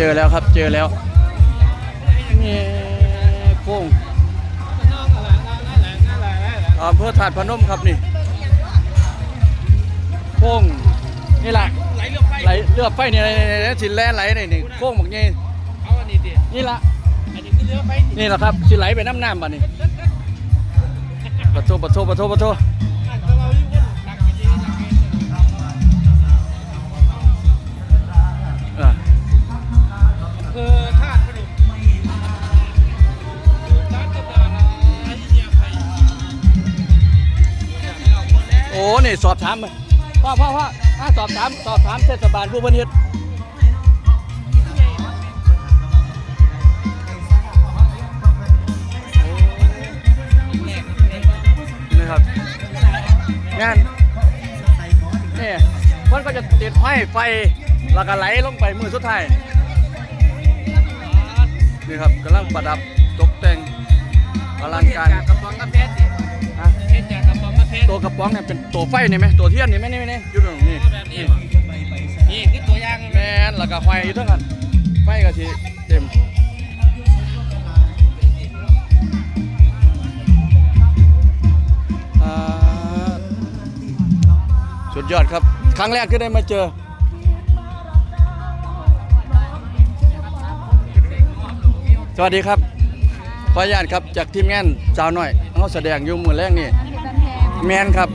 เจอแล้วครับเจอแล้วนี่โค้งอำเภอถาดพนมครับนี่โค้งนี่แหละไหลเรือไฟไหลเลือบไฟนี่นี่นี่นี่สิแล่ไหลนี่นี่โค้งแบบนี้เอาอันนี้ดินี่ละอันนี้คือเรือไฟนี่แหละครับสิไหลไปน้ำน้ำบ่นี่ปะโทปะโทปะโทปะโท นี่สอบถามมาพ่อพ่อพ่ออะสอบถามสอบถามเทศบาลผู้เพิ่นเฮ็ดนี่ครับงานนี่เพิ่นก็จะติดไฟไฟแล้วก็ไหลลงไปมือสุดท้ายนี่ครับกำลังประดับตกแต่งอลังการกกระป๋องกาแฟ ตัวกระป๋องเนี่ยเป็นตัวไฟนี่ไหมตัวเทียนนี่ไหมนี่ไหมนี่อยู่ตรงนี้แบบนี้นี่คือตัวอย่างแมนแล้วก็ไฟอยู่ทั้งนั้นไฟก็สิเต็มอ่าสุดยอดครับ ครั้งแรกที่ได้มาเจอสวัสดีครับ ขออนุญาตครับจากทีมงานสาวน้อยเขาแสดงอยู่มือแรกนี่ แมนครับ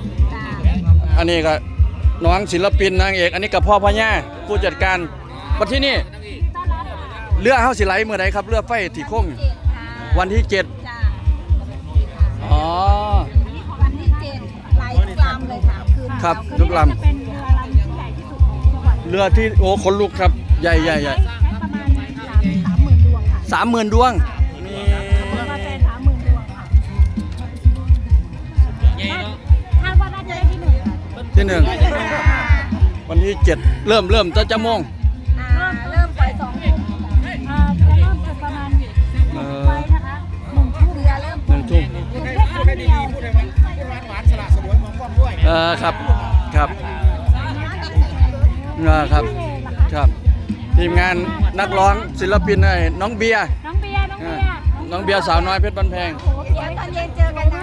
อันนี้ก็น้องศิลปินนางเอก อันนี้กับพ่อพญาผู้จัดการวันที่นี่เรือเฮาสิไหลเมื่อใดครับเรือไฟที่โค้งวันที่เจ็ดจ้าอ๋อวันที่เจ็ดไหลทุกลำเลยค่ะคืนครับคืนทุกลำ จะเป็นเรือลำที่ใหญ่ที่สุดของจังหวัดเรือที่โอ้คนลุกครับใหญ่ใหญ่ใหญ่ใช้ประมาณสามสามหมื่นดวงค่ะสามหมื่นดวงมีแที่หนึ่งวันที่เจ็ดเริ่มเริ่มจะจะโมงอ่าเริ่มไปสองทุ่มอ่าจะเริ่มจากประมาณเออไปนะคะหนึ่งทุ่มเรือเริ่มหนึ่งทุ่มพูดให้พูดให้ดีๆพูดให้หวานพูดหวานหวานสละสลวยมองกล้องด้วยเออครับครับเออครับครับ ทีมงานนักร้องศิลปินไอ้น้องเบียร์น้องเบียร์น้องเอเบีอยร์น้องเบียร์สาวน้อยเพชรบันแพงโอ้โหเดี๋ยวตอนเย็นเจอกันนะ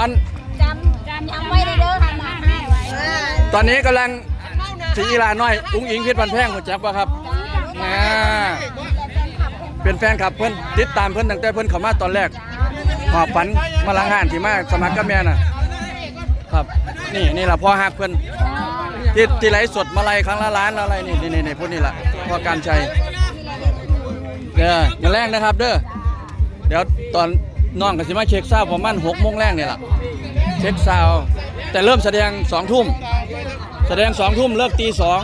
อันจำจำยังไม่ได้เด้อทำมาให้ไว้ ตอนนี้กำลังสีอีลาน้อย อุ้งอิงเพชรบันแพงหัวจักป่ะครับอ่าเป็นแฟนคลับเพิ่นติดตามเพิ่นตั้งแต่เพิ่นเข้ามาตอนแรกหอบฝันมาลังหานที่มาสมัครกับแม่น่ะ ครับ นี่นี่ล่ะพ่อฮักเพิ่นที่ที่ไลฟ์สดมาไล่ครั้งละล้านอะไรนี่นี่นี่นี่พวกนี้ล่ะพ่อการชัยเด้ออย่าแรงนะครับ เด้อเดี๋ยวตอนน้องก็สิมาเช็คซาวด์ประมาณ6โมงแรกนี่ล่ะ เช็คซาวด์แต่เริ่มแสดง2ทุ่มแสดง2ทุ่มเลิกตีสอง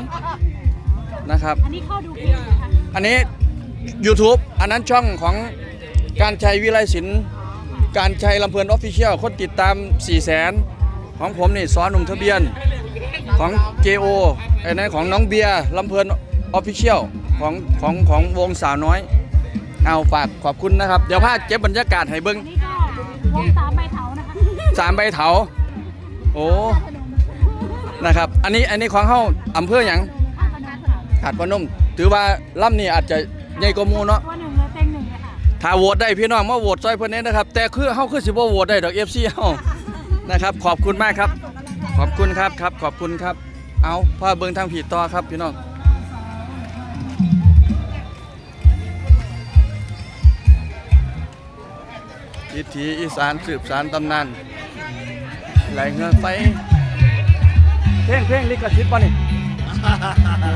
นะครับ อันนี้เข้าดูเพลงนะคะอันนี้ YouTube อันนั้นช่องของการชัยวิไลศิลป์การชัยลำเพลินออฟฟิเชียลคนติดตาม 4 0 0แสนของผมนี่สอนหนุ่มทะเบียนของ JO ไอ้นั้นของน้องเบียร์ลำเพลินออฟฟิเชียลของของของวงสาวน้อย เอาฝากขอบคุณนะครับ เดี๋ยวพาเก็บบรรยากาศให้เบิ้งอันนี้ก็วงสาม สามใบเถาโอ้นะครับ อันนี้อันนี้ของเฮาอำเภอหยังขาวขาดพนมถือว่าล่ำนี่อาจจะใหญ่กว่ามูเนาะตัวหนึ่งเลยเต็งหนึ่งเลยค่ะถ้าโหวตได้พี่น้องมาโหวตซอยเพิ่นเน้นะครับ แต่คือเฮาคือสิบโหวตได้ดอก FC เฮานะครับ ขอบคุณมากครับ ขอบคุณครับครับ ขอบคุณครับ เอาพ่อเบิ่งทางผีต่อครับพี่น้องวิถีอีสานสืบสารตำนาน ไหลเงือไฟเพลงเพลงลิขสิทธิ์ป่ะนี่โอ้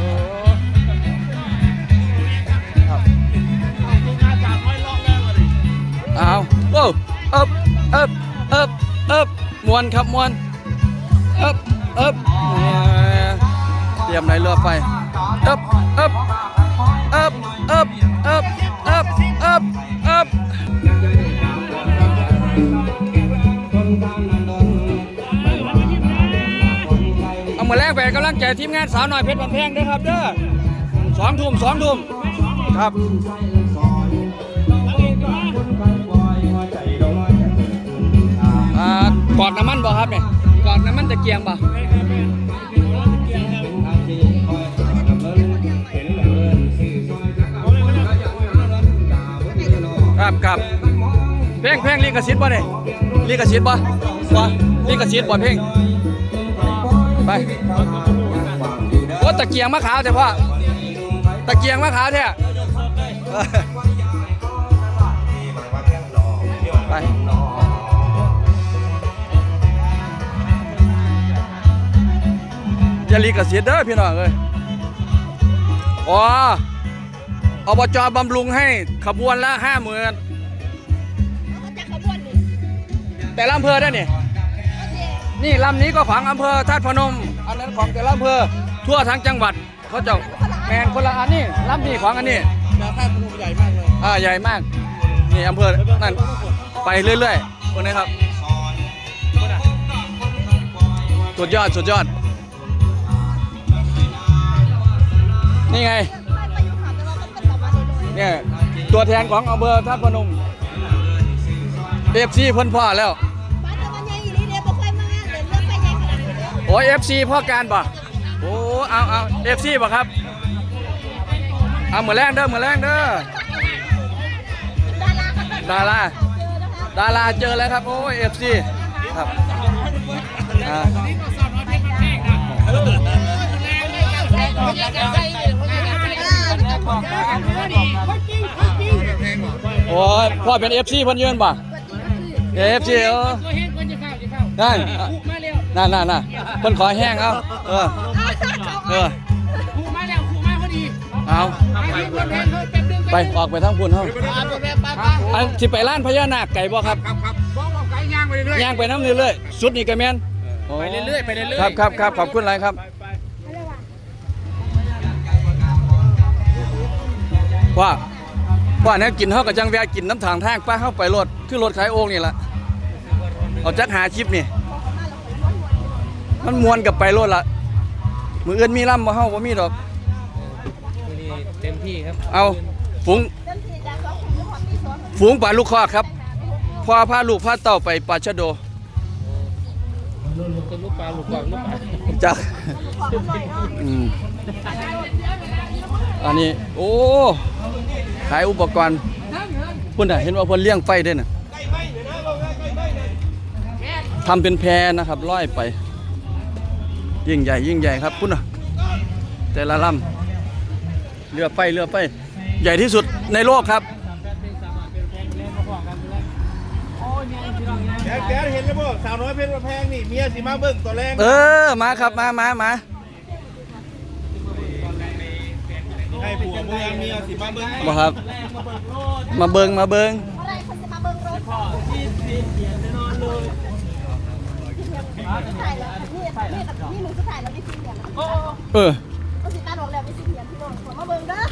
ครับทีมงานสามร้อยรอบแล้วเอาโอ้เอิบเอิบเอิบเอิบมวนครับมวนเอิบเอิบเตรียมไหนเรือไฟเอิบเอิบเอิบเอิบเอิบ ป็นกำลังใจทีมงานสาวหน่อยเพชรบำแพงด้วยครับเด้อสองทุ่มสองทุ่มครับกอดน้ำมันบ่ครับเนี่ยกอดน้ำมันตะเกียงบ่ครับครับเพ่งเพ่งลิขสิทธิ์บ่เนี่ยลิขสิทธิ์บ่บ่ลิกสิทธิ์บ่เพ่ง ไปโอ้ตะเกียงมะขาวแต่พ่อตะเกียงมะขาวแท้เออไปอย่าลิขสิทธิ์เด้อพี่น้องเอ้ยอ๋ออบจบำรุงให้ขบวนละห้าหมื่นจะขบวนนี่แต่ละอำเภอได้นี่ นี่ลำนี้ก็ของอำเภอธาตุพนม อันนั้นของแต่ละอำเภอทั่วทั้งจังหวัดเขาเจ้าแมนคนละอันนี่ลำนี้ของอันนี้แล้วท่าพนมใหญ่มากเลยอ่าใหญ่มาก นี่อำเภอนั่นไปเรื่อยๆคนนี้ครับสุดยอดสุดยอด นี่ไงไปอยู่ค่ะแต่ว่ามันเป็นแบบว่าโดยเนี่ยตัวแทนของอำเภอธาตุพนมเอฟซีเพิ่นพ่อแล้ว โอ้เอฟซีพ่อการบ่โอ้เอาเอาเอฟซีบ่ครับ เอาเหมือนแรงเด้อเหมือนแรงเด้อดาราดาราเจอนะคะดาราเจอแล้วครับโอ้ยเอฟซีครับอ่าโอ้ยพ่อเป็นเอฟซีเพิ่นยืนบ่เอฟซีเออนั่น นั่นนั่นนั่นเพิ่นขอแห้งเอาเออเออครูมาแล้วครูมาพอดีเอาคนแทนเขาเต็มเรื่องไปออกไปทั้งพุ่นเฮาไปไปไปอันสิไปร้านพญานาคไก่บ่ครับครับครับบอกบอกไก่ย่างไปเรื่อยย่างไปน้ำเรื่อยๆสุดนี่ก็แม่นไปเรื่อยๆไปเรื่อยๆครับครับครับขอบคุณหลายครับว่าว่าเนี่ยกินเฮาก็จังแวะกินน้ำทางทางป้าเฮาไปรถคือรถขายโอ่งนี่ล่ะเอาจักหาชิปนี่ มันมวนกับไปรถละมืออื่นมีลำบ่เฮาบ่มีดอกนี่เต็มที่ครับเอาฝูงเดินสีดาก็คงจะความมีสอนฝูงปลาลูกคอกครับพ่อพาลูกพาเต้าไปปลาชะโดลูกลูกปลาลูกกวางลูกปลาจ้ะขอหน่อยเนาะอืมอันนี้ โอ้ขายอุปกรณ์พุ่นน่ะเห็นว่าเพิ่นเลี้ยงไฟด้วยน่ะทำเป็นแพนะครับลอยไป ยิ่งใหญ่ยิ่งใหญ่ครับพุ่นน่ะแต่ละลำเรือไฟเรือไฟใหญ่ที่สุดในโลกครับแกแกเห็นแล้วบ่สาวน้อยเพชรแพงนี่เมียสิมาเบิ่งตัวแรงเออมาครับมามามาให้ผัวเมืองเมียสิมาเบิ่งบ่ครับ มาเบิงมาเบิงอะไรคนจะมาเบิ่งรถถ่ายแล้ วนี่นี่นี่หนูจะถ่ายแล้วไม่ซีเรียสเออก็สิตาดอกแล้วไม่ซีเรียสพี่น้องขอมาเบิ่งเด้อ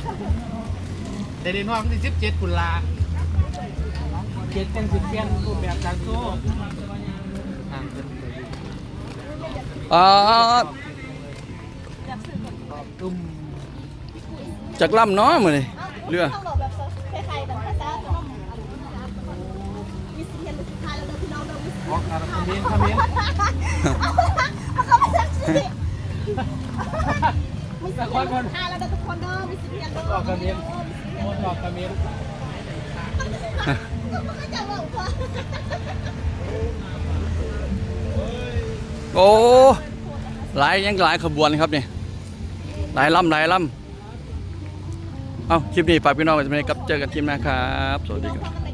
แต่เดนห้องที่17กุลาเจ็ดเป็นสิบเปลี่ยนรูปแบบการโซ่ห่างกันอ่าตุ้มจากลำเนาะมื้อนี้เรือต้องบอก แบบคล้ายๆแบบภาษาต้องมีซีเรียสสุดท้ายแล้วเด้อพี่น้องเด้อมีซีเรียสคาเมนคาเมนมันก็ไม่ใช่สิมีสิทธิ์อ่าแล้วทุกคนเด้อมีสิทธิ์เรียนเด้อออกคาเมนออกคาเมนมันก็จะบอกว่าโอ้หลายยังหลายขบวนครับนี่หลายลำหลายลำเอาคลิปนี้ฝากพี่น้องไว้สำหรับกับเจอกันคลิปหน้าครับ สวัสดีครับ